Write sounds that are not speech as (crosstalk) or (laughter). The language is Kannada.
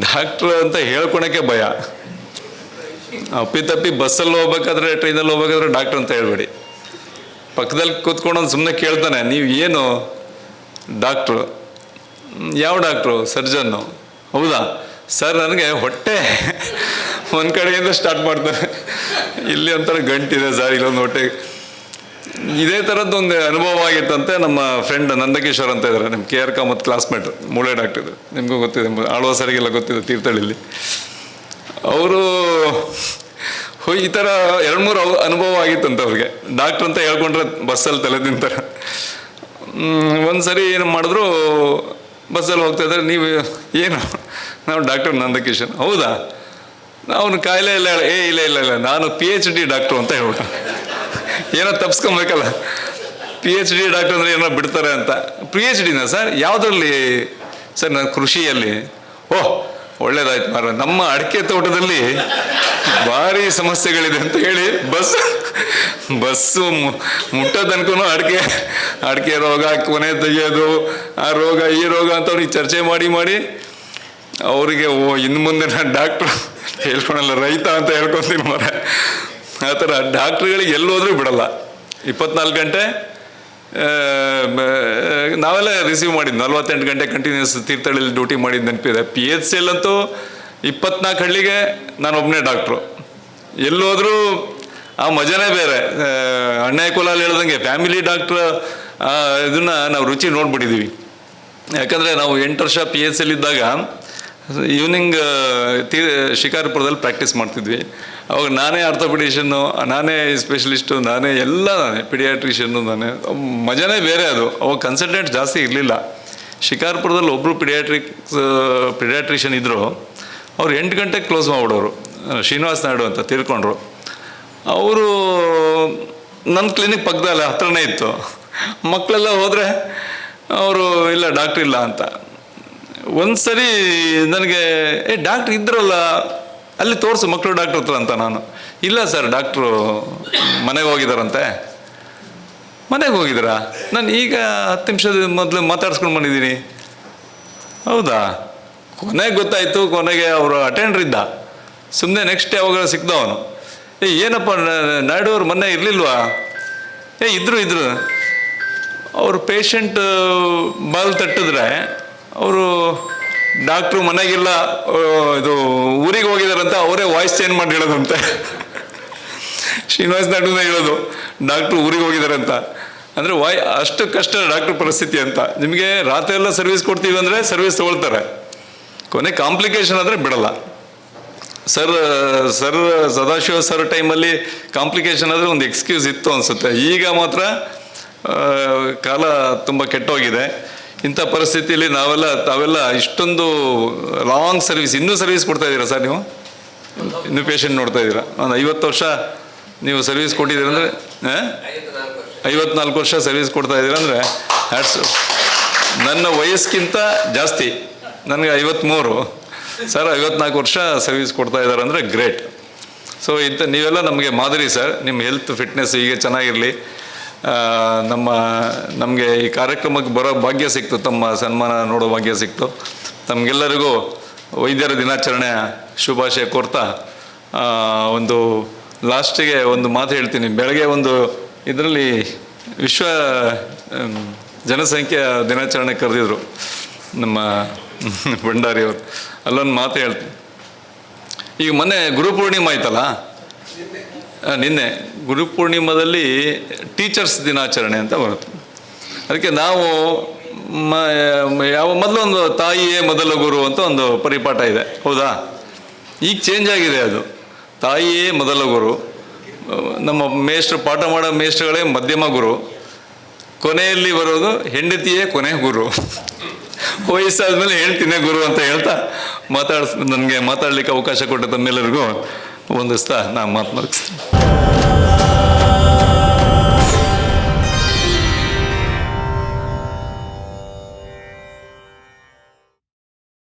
ಡಾಕ್ಟ್ರು ಅಂತ ಹೇಳ್ಕೊಳಕ್ಕೆ ಭಯ. ಅಪ್ಪಿತಪ್ಪಿ ಬಸ್ಸಲ್ಲಿ ಹೋಗ್ಬೇಕಾದ್ರೆ, ಟ್ರೈನಲ್ಲಿ ಹೋಗ್ಬೇಕಾದ್ರೆ ಡಾಕ್ಟ್ರ್ ಅಂತ ಹೇಳ್ಬೇಡಿ. ಪಕ್ಕದಲ್ಲಿ ಕೂತ್ಕೊಂಡು ಸುಮ್ಮನೆ ಕೇಳ್ತಾನೆ, ನೀವು ಏನು ಡಾಕ್ಟ್ರು? ಯಾವ ಡಾಕ್ಟ್ರು? ಸರ್ಜನ್ನು. ಹೌದಾ? ಸರ್, ನನಗೆ ಹೊಟ್ಟೆ (laughs) ಒಂದು ಕಡೆಯಿಂದ ಸ್ಟಾರ್ಟ್ ಮಾಡ್ತಾರೆ. ಇಲ್ಲಿ ಒಂಥರ ಗಂಟಿದೆ ಸರ್, ಇಲ್ಲೊಂದು ಹೊಟ್ಟೆ ಇದೇ ಥರದ್ದು ಒಂದು ಅನುಭವ ಆಗಿತ್ತಂತೆ ನಮ್ಮ ಫ್ರೆಂಡ್ ನಂದಕಿಶೋರ್ ಅಂತ ಇದ್ದಾರೆ. ನಿಮ್ಮ ಕೆ ಆರ್ ಕಾಮತ್ ಕ್ಲಾಸ್ಮೇಟ್ ಮೂಳೆ ಡಾಕ್ಟರ್ ನಿಮಗೂ ಗೊತ್ತಿದೆ ಆಳುವ ಸರಿಗೆಲ್ಲ ಗೊತ್ತಿದೆ ತೀರ್ಥಹಳ್ಳಿಲಿ. ಅವರು ಈ ಥರ ಎರಡು ಮೂರು ಅನುಭವ ಆಗಿತ್ತಂತೆ ಅವ್ರಿಗೆ. ಡಾಕ್ಟ್ರ್ ಅಂತ ಹೇಳ್ಕೊಂಡ್ರೆ ಬಸ್ಸಲ್ಲಿ ತಲೆ ತಿಂತಾರೆ. ಒಂದು ಸರಿ ಏನು ಮಾಡಿದ್ರು ಬಸ್ಸಲ್ಲಿ ಹೋಗ್ತಾ ಇದ್ದಾರೆ, ನೀವು ಏನು? ನಾವು ಡಾಕ್ಟರ್ ನಂದಕಿಶನ್ ಹೌದಾ? ಅವನು ಕಾಯಿಲೆ ಇಲ್ಲ ಏ, ಇಲ್ಲ ಇಲ್ಲ ಇಲ್ಲ, ನಾನು ಪಿ ಎಚ್ ಡಿ ಡಾಕ್ಟ್ರು ಅಂತ ಹೇಳ್ಬಿಟ್ಟ. ಏನೋ ತಪ್ಸ್ಕೊಬೇಕಲ್ಲ. ಪಿ ಎಚ್ ಡಿ ಡಾಕ್ಟರ್ ಅಂದರೆ ಏನೋ ಬಿಡ್ತಾರೆ ಅಂತ. ಪಿ ಎಚ್ ಡಿನ ಸರ್, ಯಾವುದ್ರಲ್ಲಿ? ಸರ್, ನಾನು ಕೃಷಿಯಲ್ಲಿ. ಓಹ್ ಒಳ್ಳೇದಾಯ್ತು ಮಾರ ನಮ್ಮ ಅಡಿಕೆ ತೋಟದಲ್ಲಿ ಭಾರಿ ಸಮಸ್ಯೆಗಳಿದೆ ಅಂತ ಹೇಳಿ ಬಸ್ ಬಸ್ಸು ಮುಟ್ಟೋ ತನಕೂ ಅಡಿಕೆ ಅಡಿಕೆ ರೋಗ, ಕೊನೆ ತೆಗೆಯೋದು, ಆ ರೋಗ, ಈ ರೋಗ ಅಂತ ಅವ್ರಿಗೆ ಚರ್ಚೆ ಮಾಡಿ ಮಾಡಿ ಅವರಿಗೆ ಓ, ಇನ್ನು ಮುಂದೆ ನಾನು ಡಾಕ್ಟ್ರು ಹೇಳ್ಕೊಳಲ್ಲ, ರೈತ ಅಂತ ಹೇಳ್ಕೊತೀನಿ ಮರ ಆ ಥರ ಡಾಕ್ಟ್ರುಗಳಿಗೆ ಎಲ್ಲೋದ್ರೂ ಬಿಡಲ್ಲ. ಇಪ್ಪತ್ನಾಲ್ಕು ಗಂಟೆ ನಾವೆಲ್ಲ ರಿಸೀವ್ ಮಾಡಿದ್ದು ನಲ್ವತ್ತೆಂಟು ಗಂಟೆ ಕಂಟಿನ್ಯೂಸ್ ತೀರ್ಥಹಳ್ಳಿಲಿ ಡ್ಯೂಟಿ ಮಾಡಿದ್ದು ನೆನಪಿದೆ. ಪಿ ಎಚ್ ಸಿ ಎಲ್ಲಂತೂ ಇಪ್ಪತ್ನಾಲ್ಕು ಹಳ್ಳಿಗೆ ನಾನು ಒಬ್ಬನೇ ಡಾಕ್ಟ್ರು. ಎಲ್ಲೋದ್ರೂ ಆ ಮಜನೇ ಬೇರೆ. ಅಣ್ಣಯ್ಯ ಕುಲಾಲ್ ಹೇಳ್ದಂಗೆ ಫ್ಯಾಮಿಲಿ ಡಾಕ್ಟ್ರ್ ಇದನ್ನು ನಾವು ರುಚಿ ನೋಡ್ಬಿಟ್ಟಿದ್ದೀವಿ. ಯಾಕಂದರೆ ನಾವು ಎಂಟು ವರ್ಷ ಪಿ ಎಚ್ ಇದ್ದಾಗ ಈವ್ನಿಂಗ್ ತೀ ಶಿಕಾರಿಪುರದಲ್ಲಿ ಪ್ರಾಕ್ಟೀಸ್ ಮಾಡ್ತಿದ್ವಿ. ಅವಾಗ ನಾನೇ ಆರ್ಥೋಪಿಡಿಷನ್ನು ನಾನೇ ಸ್ಪೆಷಲಿಸ್ಟು ನಾನೇ ಎಲ್ಲ ನಾನೇ ಪಿಡಿಯಾಟ್ರಿಷಿಯನ್ನು ನಾನೇ. ಮಜಾನೇ ಬೇರೆ ಅದು. ಅವಾಗ ಕನ್ಸಲ್ಟೆಂಟ್ ಜಾಸ್ತಿ ಇರಲಿಲ್ಲ. ಶಿಕಾರ್ಪುರದಲ್ಲಿ ಒಬ್ಬರು ಪಿಡಿಯಾಟ್ರಿಕ್ಸ್ ಪಿಡಿಯಾಟ್ರಿಷನ್ ಇದ್ದರು ಅವ್ರು ಎಂಟು ಗಂಟೆಗೆ ಕ್ಲೋಸ್ ಮಾಡಿಬಿಡೋರು. ಶ್ರೀನಿವಾಸ್ ನಾಯ್ಡು ಅಂತ ತಿಳ್ಕೊಂಡ್ರು. ಅವರು ನನ್ನ ಕ್ಲಿನಿಕ್ ಪಕ್ಕದಲ್ಲ ಹತ್ರನೇ ಇತ್ತು. ಮಕ್ಕಳೆಲ್ಲ ಹೋದರೆ, ಅವರು, ಇಲ್ಲ ಡಾಕ್ಟ್ರ್ ಇಲ್ಲ ಅಂತ. ಒಂದು ಸರಿ ನನಗೆ, ಏ ಡಾಕ್ಟ್ರ್ ಇದ್ರಲ್ಲ, ಅಲ್ಲಿ ತೋರಿಸು ಮಕ್ಕಳು ಡಾಕ್ಟ್ರ್ ಹತ್ರ ಅಂತ ನಾನು. ಇಲ್ಲ ಸರ್ ಡಾಕ್ಟ್ರು ಮನೆಗೆ ಹೋಗಿದಾರಂತೆ. ಮನೆಗೆ ಹೋಗಿದ್ದೀರಾ? ನಾನು ಈಗ ಹತ್ತು ನಿಮಿಷದ ಮೊದಲು ಮಾತಾಡ್ಸ್ಕೊಂಡು ಬಂದಿದ್ದೀನಿ. ಹೌದಾ? ಕೊನೆಗೆ ಗೊತ್ತಾಯಿತು, ಕೊನೆಗೆ ಅವರು ಅಟೆಂಡ್ರ್ ಇದ್ದ. ಸುಮ್ಮನೆ ನೆಕ್ಸ್ಟ್ ಯಾವಾಗ ಸಿಕ್ದ ಅವನು. ಏ, ಏನಪ್ಪ, ನ- ನಾಯ್ಡು ಅವ್ರು ಮೊನ್ನೆ ಇರಲಿಲ್ವಾ? ಏ, ಇದ್ರು ಇದ್ರು. ಅವರು ಪೇಷಂಟ್ ಬಾಲ್ ತಟ್ಟಿದ್ರೆ ಅವರು ಡಾಕ್ಟ್ರು ಮನೆಗಿಲ್ಲ ಇದು ಊರಿಗೆ ಹೋಗಿದಾರಂತ ಅವರೇ ವಾಯ್ಸ್ ಚೇಂಜ್ ಮಾಡಿ ಹೇಳೋದಂತೆ. ಶ್ರೀನಿವಾಸ್ ನಾಯ್ಡುನ ಹೇಳೋದು, ಡಾಕ್ಟ್ರು ಊರಿಗೆ ಹೋಗಿದ್ದಾರೆ ಅಂತ. ಅಂದರೆ ವಾಯ್, ಅಷ್ಟು ಕಷ್ಟ ಡಾಕ್ಟ್ರ್ ಪರಿಸ್ಥಿತಿ ಅಂತ. ನಿಮಗೆ ರಾತ್ರಿ ಎಲ್ಲ ಸರ್ವಿಸ್ ಕೊಡ್ತೀವಿ ಅಂದರೆ ಸರ್ವಿಸ್ ತೊಗೊಳ್ತಾರೆ. ಕೊನೆ ಕಾಂಪ್ಲಿಕೇಶನ್ ಆದರೆ ಬಿಡಲ್ಲ. ಸರ್ ಸರ್, ಸದಾಶಿವ ಸರ್ ಟೈಮಲ್ಲಿ ಕಾಂಪ್ಲಿಕೇಶನ್ ಆದರೆ ಒಂದು ಎಕ್ಸ್ಕ್ಯೂಸ್ ಇತ್ತು ಅನಿಸುತ್ತೆ. ಈಗ ಮಾತ್ರ ಕಾಲ ತುಂಬ ಕೆಟ್ಟೋಗಿದೆ. ಇಂಥ ಪರಿಸ್ಥಿತಿಯಲ್ಲಿ ನಾವೆಲ್ಲ, ತಾವೆಲ್ಲ ಇಷ್ಟೊಂದು ಲಾಂಗ್ ಸರ್ವಿಸ್ ಇನ್ನೂ ಸರ್ವಿಸ್ ಕೊಡ್ತಾ ಇದ್ದೀರಾ ಸರ್ ನೀವು? ಇನ್ನೂ ಪೇಷಂಟ್ ನೋಡ್ತಾ ಇದ್ದೀರಾ? ಒಂದು ಐವತ್ತು ವರ್ಷ ನೀವು ಸರ್ವಿಸ್ ಕೊಟ್ಟಿದ್ದೀರ ಅಂದರೆ ಐವತ್ನಾಲ್ಕು ವರ್ಷ ಸರ್ವಿಸ್ ಕೊಡ್ತಾ ಇದ್ದೀರ ಅಂದರೆ ಹ್ಯಾಟ್ಸ್ ನನ್ನ ವಯಸ್ಸಿಗಿಂತ ಜಾಸ್ತಿ. ನನಗೆ ಐವತ್ತ್ಮೂರು ಸರ್, ಐವತ್ನಾಲ್ಕು ವರ್ಷ ಸರ್ವಿಸ್ ಕೊಡ್ತಾ ಇದ್ದಾರೆ ಅಂದರೆ ಗ್ರೇಟ್ ಸೊ ಇಂಥ ನೀವೆಲ್ಲ ನಮಗೆ ಮಾದರಿ ಸರ್. ನಿಮ್ಮ ಹೆಲ್ತ್ ಫಿಟ್ನೆಸ್ ಹೀಗೆ ಚೆನ್ನಾಗಿರಲಿ. ನಮ್ಮ, ನಮಗೆ ಈ ಕಾರ್ಯಕ್ರಮಕ್ಕೆ ಬರೋ ಭಾಗ್ಯ ಸಿಕ್ತು, ತಮ್ಮ ಸನ್ಮಾನ ನೋಡೋ ಭಾಗ್ಯ ಸಿಕ್ತು. ತಮಗೆಲ್ಲರಿಗೂ ವೈದ್ಯರ ದಿನಾಚರಣೆಯ ಶುಭಾಶಯ ಕೋರ್ತಾ ಒಂದು ಲಾಸ್ಟಿಗೆ ಒಂದು ಮಾತು ಹೇಳ್ತೀನಿ. ಬೆಳಗ್ಗೆ ಒಂದು ಇದರಲ್ಲಿ ವಿಶ್ವ ಜನಸಂಖ್ಯೆ ದಿನಾಚರಣೆ ಕರೆದಿದ್ರು. ನಮ್ಮ ಭಂಡಾರಿಯವರು ಅಲ್ಲೊಂದು ಮಾತು ಹೇಳ್ತೀನಿ. ಈಗ ಮೊನ್ನೆ ಗುರುಪೂರ್ಣಿಮೆ ಆಯ್ತಲ್ಲ? ನಿನ್ನೆ. ಗುರುಪೂರ್ಣಿಮದಲ್ಲಿ ಟೀಚರ್ಸ್ ದಿನಾಚರಣೆ ಅಂತ ಬರುತ್ತೆ. ಅದಕ್ಕೆ ನಾವು ಯಾವ ಮೊದಲೊಂದು ತಾಯಿಯೇ ಮೊದಲ ಗುರು ಅಂತ ಒಂದು ಪರಿಪಾಠ ಇದೆ. ಹೌದಾ? ಈಗ ಚೇಂಜ್ ಆಗಿದೆ ಅದು. ತಾಯಿಯೇ ಮೊದಲ ಗುರು. ನಮ್ಮ ಮೇಷ್ಟ್ರು ಪಾಠ ಮಾಡೋ ಮೇಷ್ಟ್ರುಗಳೇ ಮಧ್ಯಮ ಗುರು. ಕೊನೆಯಲ್ಲಿ ಬರೋದು ಹೆಂಡತಿಯೇ ಕೊನೆ ಗುರು. ವಯಸ್ಸಾದ್ಮೇಲೆ ಹೇಳ್ತೀನಿ ಗುರು ಅಂತ ಹೇಳ್ತಾ ಮಾತಾಡ್ಸ್, ನನಗೆ ಮಾತಾಡಲಿಕ್ಕೆ ಅವಕಾಶ ಕೊಟ್ಟ ತಮ್ಮೆಲ್ಲರಿಗೂ ಒಂದಿಸ್ತಾ ನಾನು ಮಾತು